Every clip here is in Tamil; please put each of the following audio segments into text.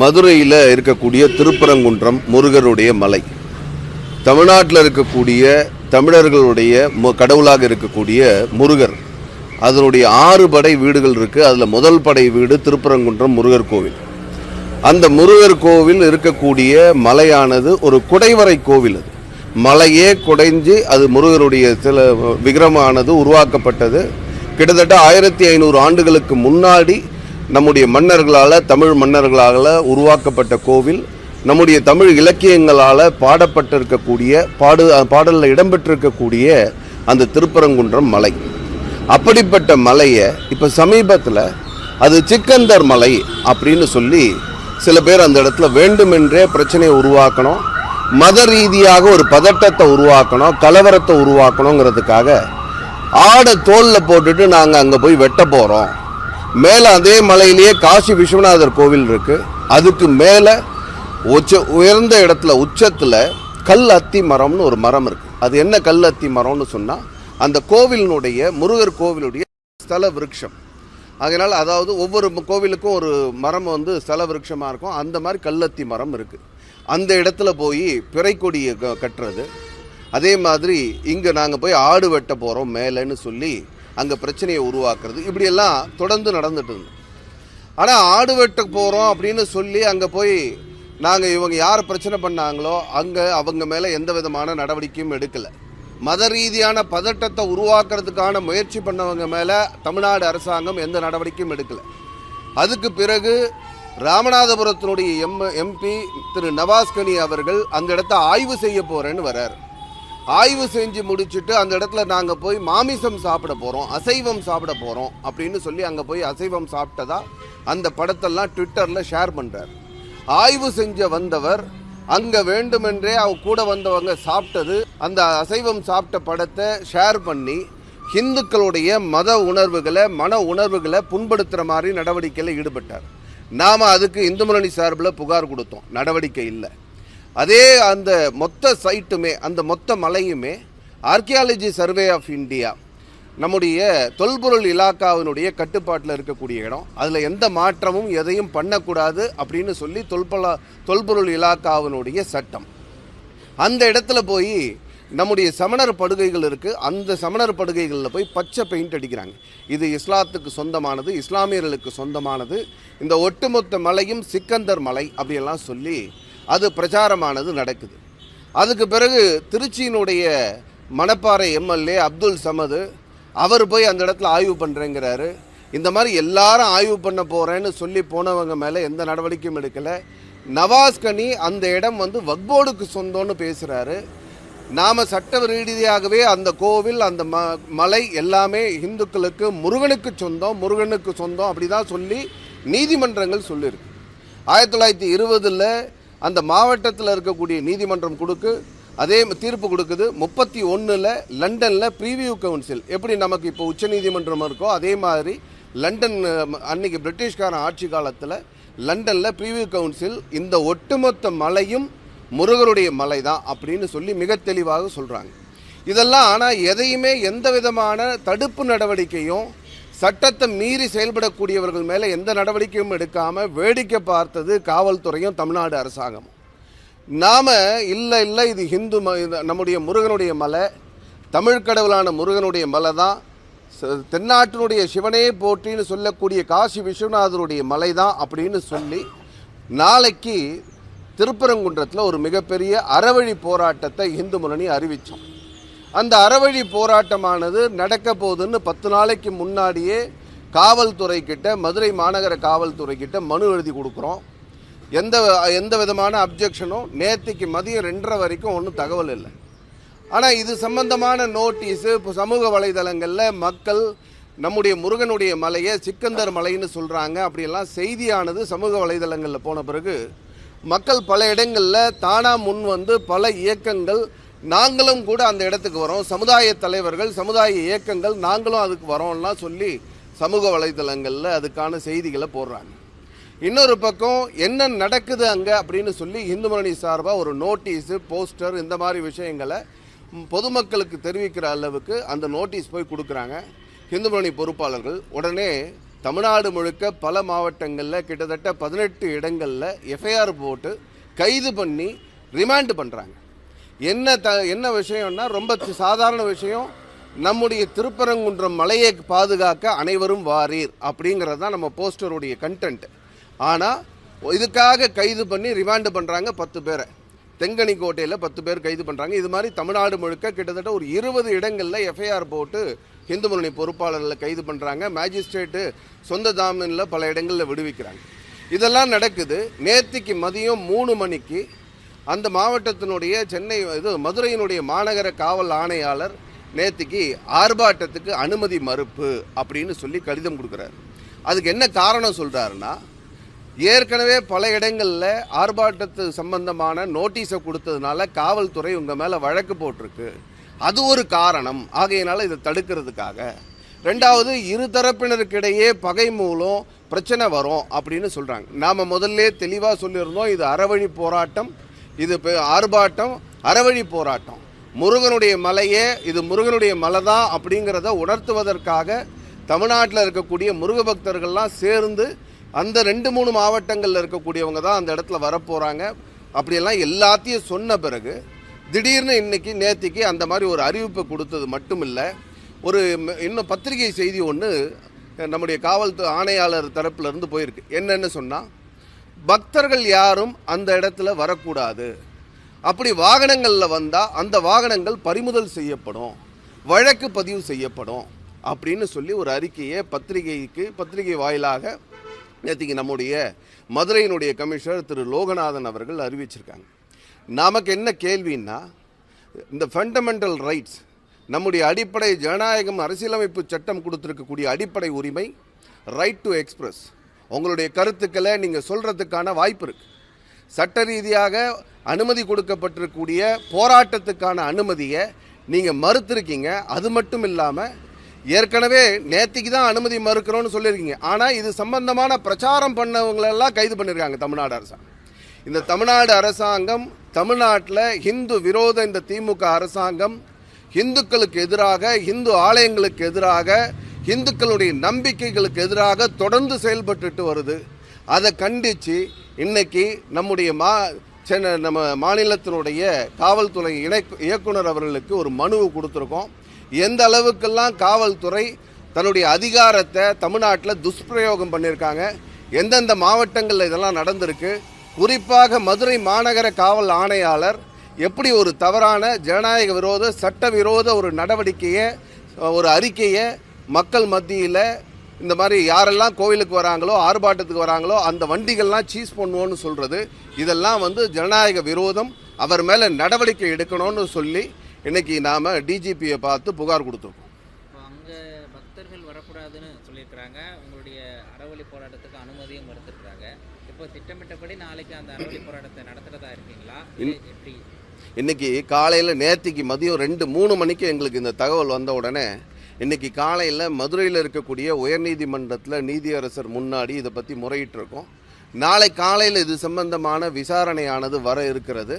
மதுரையில் இருக்கக்கூடிய திருப்பரங்குன்றம் முருகருடைய மலை. தமிழ்நாட்டில் இருக்கக்கூடிய தமிழர்களுடைய கடவுளாக இருக்கக்கூடிய முருகர். அதனுடைய ஆறு படை வீடுகள் இருக்குது அதில் முதல் படை வீடு திருப்பரங்குன்றம் முருகர் கோவில். அந்த முருகர் கோவில் இருக்கக்கூடிய மலையானது ஒரு குடைவரை கோவில் அது. மலையே குடைஞ்சு அது முருகருடைய சில விக்கிரமானது உருவாக்கப்பட்டது. கிட்டத்தட்ட ஆயிரத்தி ஐநூறு ஆண்டுகளுக்கு முன்னாடி நம்முடைய மன்னர்களால் தமிழ் மன்னர்களால் உருவாக்கப்பட்ட கோவில் நம்முடைய தமிழ் இலக்கியங்களால் பாடப்பட்டிருக்கக்கூடிய பாடு பாடலில் இடம்பெற்றிருக்கக்கூடிய அந்த திருப்பரங்குன்றம் மலை. அப்படிப்பட்ட மலையை இப்போ சமீபத்தில் அது சிக்கந்தர் மலை அப்படின்னு சொல்லி சில பேர் அந்த இடத்துல வேண்டுமென்றே பிரச்சனையை உருவாக்கணும் மத ரீதியாக ஒரு பதட்டத்தை உருவாக்கணும் கலவரத்தை உருவாக்கணுங்கிறதுக்காக ஆடை தோலில் போட்டுட்டு நாங்கள் அங்கே போய் வெட்ட போகிறோம் மேலே அதே மலையிலேயே காசி விஸ்வநாதர் கோவில் இருக்குது அதுக்கு மேலே உச்ச உயர்ந்த இடத்துல உச்சத்தில் கல் அத்தி மரம்னு ஒரு மரம் இருக்குது அது என்ன கல் அத்தி மரம்னு சொன்னால் அந்த கோவிலினுடைய முருகர் கோவிலுடைய ஸ்தல விருட்சம். அதனால் அதாவது ஒவ்வொரு கோவிலுக்கும் ஒரு மரம் வந்து ஸ்தல விருட்சமாக இருக்கும். அந்த மாதிரி கல்லத்தி மரம் இருக்குது அந்த இடத்துல போய் பிறைக்கொடியை க கட்டுறது. அதே மாதிரி இங்கே நாங்கள் போய் ஆடு வெட்ட போகிறோம் மேலேன்னு சொல்லி அங்கே பிரச்சனையை உருவாக்குறது. இப்படியெல்லாம் தொடர்ந்து நடந்துட்டு இருந்தது ஆனால் ஆடு வெட்ட போகிறோம் அப்படின்னு சொல்லி அங்கே போய் நாங்கள் இவங்க யார் பிரச்சனை பண்ணாங்களோ அங்கே அவங்க மேலே எந்த விதமான நடவடிக்கையும் எடுக்கலை. மத ரீதியான பதட்டத்தை உருவாக்குறதுக்கான முயற்சி பண்ணவங்க மேலே தமிழ்நாடு அரசாங்கம் எந்த நடவடிக்கையும் எடுக்கலை. அதுக்கு பிறகு ராமநாதபுரத்தினுடைய எம் எம்பி திரு நவாஸ்கனி அவர்கள் அந்த இடத்த ஆய்வு செய்ய போகிறேன்னு வரார் ஆய்வு செஞ்சு முடிச்சுட்டு அந்த இடத்துல நாங்கள் போய் மாமிசம் சாப்பிட போகிறோம் அசைவம் சாப்பிட போகிறோம் அப்படின்னு சொல்லி அங்கே போய் அசைவம் சாப்பிட்டதா அந்த படத்தெல்லாம் ட்விட்டரில் ஷேர் பண்ணுறார் ஆய்வு செஞ்ச வந்தவர் அங்கே வேண்டுமென்றே அவங்க கூட வந்தவங்க சாப்பிட்டது அந்த அசைவம் சாப்பிட்ட படத்தை ஷேர் பண்ணி ஹிந்துக்களுடைய மத உணர்வுகளை மன உணர்வுகளை புண்படுத்துகிற மாதிரி நடவடிக்கையில் ஈடுபட்டார். நாம் அதுக்கு இந்து முன்னணி சார்பில் புகார் கொடுத்தோம். நடவடிக்கை இல்லை. அதே அந்த மொத்த சைட்டுமே அந்த மொத்த மலையுமே ஆர்கியாலஜி சர்வே ஆஃப் இந்தியா நம்முடைய தொல்பொருள் இலாக்காவினுடைய கட்டுப்பாட்டில் இருக்கக்கூடிய இடம். அதில் எந்த மாற்றமும் எதையும் பண்ணக்கூடாது அப்படின்னு சொல்லி தொல்பலா தொல்பொருள் இலாக்காவினுடைய சட்டம். அந்த இடத்துல போய் நம்முடைய சமணர் படுகைகள் இருக்குது அந்த சமணர் படுகைகளில் போய் பச்சை பெயிண்ட் அடிக்கிறாங்க. இது இஸ்லாத்துக்கு சொந்தமானது இஸ்லாமியர்களுக்கு சொந்தமானது. இந்த ஒட்டுமொத்த மலையும் சிக்கந்தர் மலை அப்படியெல்லாம் சொல்லி அது பிரச்சாரமானது நடக்குது. அதுக்கு பிறகு திருச்சியினுடைய மணப்பாறை எம்எல்ஏ அப்துல் சமது அவர் போய் அந்த இடத்துல ஆய்வு பண்ணுறேங்கிறாரு இந்த மாதிரி எல்லாரும் ஆய்வு பண்ண போகிறேன்னு சொல்லி போனவங்க மேலே எந்த நடவடிக்கையும் எடுக்கலை. நவாஸ் கனி அந்த இடம் வந்து வக்போர்டுக்கு சொந்தம்னு பேசுகிறாரு நாம் சட்ட ரீதியாகவே அந்த கோவில் அந்த ம மலை எல்லாமே இந்துக்களுக்கு முருகனுக்கு சொந்தம் முருகனுக்கு சொந்தம் அப்படி தான் சொல்லி நீதிமன்றங்கள் சொல்லியிருக்கு ஆயிரத்தி தொள்ளாயிரத்தி இருபதில் அந்த மாவட்டத்தில் இருக்கக்கூடிய நீதிமன்றம் கொடுக்கு அதே தீர்ப்பு கொடுக்குது. முப்பத்தி ஒன்றில் லண்டனில் ப்ரீவியூ கவுன்சில் எப்படி நமக்கு இப்போ உச்சநீதிமன்றம் இருக்கோ அதே மாதிரி லண்டன் அன்னைக்கு பிரிட்டிஷ்காரன் ஆட்சி காலத்தில் லண்டனில் ப்ரீவியூ கவுன்சில் இந்த ஒட்டுமொத்த மலையும் முருகருடைய மலை தான் அப்படின்னு சொல்லி மிக தெளிவாக சொல்கிறாங்க இதெல்லாம் ஆனால் எதையுமே எந்த விதமான தடுப்பு நடவடிக்கையும் சட்டத்தை மீறி செயல்படக்கூடியவர்கள் மேலே எந்த நடவடிக்கையும் எடுக்காமல் வேடிக்கை பார்த்தது காவல்துறையும் தமிழ்நாடு அரசாங்கமும். நாம் இல்லை இல்லை இது ஹிந்து ம நம்முடைய முருகனுடைய மலை தமிழ் கடவுளான முருகனுடைய மலை தான் தென்னாட்டினுடைய சிவனே போற்றின்னு சொல்லக்கூடிய காசி விஸ்வநாதருடைய மலை தான் அப்படின்னு சொல்லி நாளைக்கு திருப்பரங்குன்றத்தில் ஒரு மிகப்பெரிய அறவழி போராட்டத்தை இந்து முன்னணி அறிவித்தோம் அந்த அறவழி போராட்டமானது நடக்க போகுதுன்னு பத்து நாளைக்கு முன்னாடியே காவல்துறை கிட்ட மதுரை மாநகர காவல்துறை கிட்ட மனு எழுதி கொடுக்குறோம். எந்த எந்த விதமான அப்ஜெக்ஷனும் நேற்றுக்கு மதியம் ரெண்டரை வரைக்கும் ஒன்றும் தகவல் இல்லை. ஆனால் இது சம்பந்தமான நோட்டீஸு இப்போ சமூக வலைதளங்களில் மக்கள் நம்முடைய முருகனுடைய மலையை சிக்கந்தர் மலைன்னு சொல்கிறாங்க அப்படியெல்லாம் செய்தியானது சமூக வலைதளங்களில் போன பிறகு மக்கள் பல இடங்களில் தானாக முன் வந்து பல இயக்கங்கள் நாங்களும் கூட அந்த இடத்துக்கு வரோம். சமுதாய தலைவர்கள் சமுதாய இயக்கங்கள் நாங்களும் அதுக்கு வரோம்லாம் சொல்லி சமூக வலைதளங்களில் அதுக்கான செய்திகளை போடுறாங்க. இன்னொரு பக்கம் என்ன நடக்குது அங்கே அப்படின்னு சொல்லி இந்து முன்னணி சார்பாக ஒரு நோட்டீஸு போஸ்டர் இந்த மாதிரி விஷயங்களை பொதுமக்களுக்கு தெரிவிக்கிற அளவுக்கு அந்த நோட்டீஸ் போய் கொடுக்குறாங்க. இந்து முன்னணி பொறுப்பாளர்கள் உடனே தமிழ்நாடு முழுக்க பல மாவட்டங்களில் கிட்டத்தட்ட பதினெட்டு இடங்களில் எஃப்ஐஆர் போட்டு கைது பண்ணி ரிமாண்டு பண்ணுறாங்க என்ன த என்ன விஷயம்னா ரொம்ப சாதாரண விஷயம். நம்முடைய திருப்பரங்குன்றம் மலையை பாதுகாக்க அனைவரும் வாரீர் அப்படிங்கிறது தான் நம்ம போஸ்டருடைய கண்டென்ட் ஆனால் இதுக்காக கைது பண்ணி ரிமாண்டு பண்ணுறாங்க பத்து பேரை. தெங்கனி கோட்டையில் பத்து பேர் கைது பண்ணுறாங்க இது மாதிரி தமிழ்நாடு முழுக்க கிட்டத்தட்ட ஒரு இருபது இடங்களில் எஃப்ஐஆர் போட்டு இந்து முன்னணி பொறுப்பாளர்களில் கைது பண்ணுறாங்க மேஜிஸ்ட்ரேட்டு சொந்த ஜாமீனில் பல இடங்களில் விடுவிக்கிறாங்க. இதெல்லாம் நடக்குது. நேத்திக்கு மதியம் மூணு மணிக்கு அந்த மாவட்டத்தினுடைய சென்னை இது மதுரையினுடைய மாநகர காவல் ஆணையாளர் நேத்திக்கு ஆர்ப்பாட்டத்துக்கு அனுமதி மறுப்பு அப்படின்னு சொல்லி கடிதம் கொடுக்குறாரு. அதுக்கு என்ன காரணம் சொல்கிறாருன்னா ஏற்கனவே பல இடங்களில் ஆர்ப்பாட்டத்து சம்பந்தமான நோட்டீஸை கொடுத்ததுனால காவல்துறை உங்கள் மேலே வழக்கு போட்டிருக்கு. அது ஒரு காரணம். ஆகையினால இதை தடுக்கிறதுக்காக. ரெண்டாவது இரு தரப்பினருக்கிடையே பகை மூலம் பிரச்சனை வரும் அப்படின்னு சொல்கிறாங்க நாம் முதல்ல தெளிவாக சொல்லியிருந்தோம் இது அறவழி போராட்டம் இது ஆர்ப்பாட்டம் அறவழி போராட்டம். முருகனுடைய மலையே இது முருகனுடைய மலை தான் அப்படிங்கிறத உணர்த்துவதற்காக தமிழ்நாட்டில் இருக்கக்கூடிய முருக பக்தர்கள்லாம் சேர்ந்து அந்த ரெண்டு மூணு மாவட்டங்களில் இருக்கக்கூடியவங்க தான் அந்த இடத்துல வரப்போகிறாங்க அப்படியெல்லாம் எல்லாத்தையும் சொன்ன பிறகு திடீர்னு இன்னைக்கு நேத்திக்கு அந்த மாதிரி ஒரு அறிவிப்பை கொடுத்தது மட்டும் இல்லை ஒரு இன்னும் பத்திரிகை செய்தி ஒன்று நம்முடைய காவல்துறை ஆணையாளர் தரப்பிலிருந்து போயிருக்கு. என்னென்னு சொன்னால் பக்தர்கள் யாரும் அந்த இடத்துல வரக்கூடாது. அப்படி வாகனங்களில் வந்தால் அந்த வாகனங்கள் பறிமுதல் செய்யப்படும். வழக்கு பதிவு செய்யப்படும். அப்படின்னு சொல்லி ஒரு அறிக்கையை பத்திரிகைக்கு பத்திரிகை வாயிலாக நேற்றுக்கு நம்முடைய மதுரையினுடைய கமிஷனர் திரு லோகநாதன் அவர்கள் அறிவிச்சிருக்காங்க. நமக்கு என்ன கேள்வின்னா இந்த ஃபண்டமெண்டல் ரைட்ஸ் நம்முடைய அடிப்படை ஜனநாயகம் அரசியலமைப்பு சட்டம் கொடுத்துருக்கக்கூடிய அடிப்படை உரிமை ரைட் டு எக்ஸ்பிரஸ் உங்களுடைய கருத்துக்களை நீங்கள் சொல்கிறதுக்கான வாய்ப்பு இருக்குது சட்ட ரீதியாக அனுமதி கொடுக்கப்பட்டிருக்கக்கூடிய போராட்டத்துக்கான அனுமதியை நீங்கள் மறுத்திருக்கீங்க. அது மட்டும் இல்லாமல் ஏற்கனவே நேத்திக்கு தான் அனுமதி மறுக்கிறோன்னு சொல்லியிருக்கீங்க. ஆனால் இது சம்பந்தமான பிரச்சாரம் பண்ணவங்களெல்லாம் கைது பண்ணியிருக்காங்க தமிழ்நாடு அரசாங்கம். இந்த தமிழ்நாடு அரசாங்கம் தமிழ்நாட்டில் ஹிந்து விரோத இந்த திமுக அரசாங்கம் இந்துக்களுக்கு எதிராக இந்து ஆலயங்களுக்கு எதிராக இந்துக்களுடைய நம்பிக்கைகளுக்கு எதிராக தொடர்ந்து செயல்பட்டுட்டு வருது. அதை கண்டித்து இன்னைக்கு நம்முடைய மா சென்னை நம்ம மாநிலத்தினுடைய காவல்துறை இணை இயக்குனர் அவர்களுக்கு ஒரு மனுவை கொடுத்துருக்கோம். எந்த அளவுக்கெல்லாம் காவல்துறை தன்னுடைய அதிகாரத்தை தமிழ்நாட்டில் துஷ்பிரயோகம் பண்ணியிருக்காங்க எந்தெந்த மாவட்டங்களில் இதெல்லாம் நடந்திருக்கு குறிப்பாக மதுரை மாநகர காவல் ஆணையாளர் எப்படி ஒரு தவறான ஜனநாயக விரோத சட்ட விரோத ஒரு நடவடிக்கையை ஒரு அறிக்கையை மக்கள் மத்தியில் இந்த மாதிரி யாரெல்லாம் கோவிலுக்கு வராங்களோ ஆர்ப்பாட்டத்துக்கு வராங்களோ அந்த வண்டிகள்லாம் சீஸ் பண்ணுவோன்னு சொல்கிறது இதெல்லாம் வந்து ஜனநாயக விரோதம். அவர் மேலே நடவடிக்கை எடுக்கணும்னு சொல்லி இன்னைக்கு நாம் டிஜிபியை பார்த்து புகார் கொடுத்துருக்கோம் பக்தர்கள் வரக்கூடாதுன்னு சொல்லியிருக்கிறாங்க. உங்களுடைய அறவழி போராட்டத்துக்கு அனுமதியும் மறுத்துருக்காங்க இப்போ திட்டமிட்டபடி நாளைக்கு அந்த அறவழி போராட்டத்தை நடத்துறதா இருக்கீங்களா? எப்படி? இன்னைக்கு காலையில் நேத்திக்கு மதியம் ரெண்டு மூணு மணிக்கு எங்களுக்கு இந்த தகவல் வந்த உடனே இன்னைக்கு காலையில் மதுரையில் இருக்கக்கூடிய உயர்நீதிமன்றத்தில் நீதியரசர் முன்னாடி இதை பற்றி முறையிட்டிருக்கோம். நாளை காலையில் இது சம்பந்தமான விசாரணையானது வர இருக்கிறது.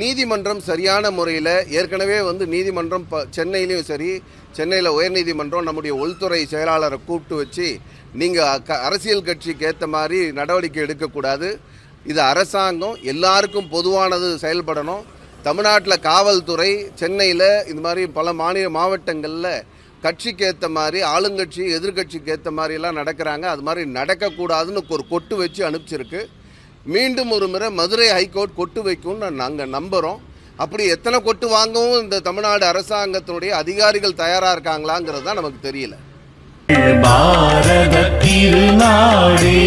நீதிமன்றம் சரியான முறையில் ஏற்கனவே வந்து நீதிமன்றம் ப சென்னையிலையும் சரி சென்னையில் உயர்நீதிமன்றம் நம்முடைய உள்துறை செயலாளரை கூப்பிட்டு வச்சு நீங்கள் க அரசியல் கட்சிக்கு ஏற்ற மாதிரி நடவடிக்கை எடுக்கக்கூடாது. இது அரசாங்கம் எல்லாருக்கும் பொதுவானது செயல்படணும். தமிழ்நாட்டில் காவல்துறை சென்னையில் இது மாதிரி பல மாநில மாவட்டங்களில் கட்சிக்கு ஏற்ற மாதிரி ஆளுங்கட்சி எதிர்கட்சிக்கு ஏற்ற மாதிரிலாம் நடக்கிறாங்க. அது மாதிரி நடக்கக்கூடாதுன்னு ஒரு கொட்டு வச்சு அனுப்பிச்சிருக்கு. மீண்டும் ஒரு முறை மதுரை ஹைகோர்ட் கொட்டு வைக்கும்னு நாங்கள் நம்புகிறோம் அப்படி எத்தனை கொட்டு வாங்கவும் இந்த தமிழ்நாடு அரசாங்கத்தினுடைய அதிகாரிகள் தயாராக இருக்காங்களாங்கிறது தான் நமக்கு தெரியல. பாரத திருநாடே.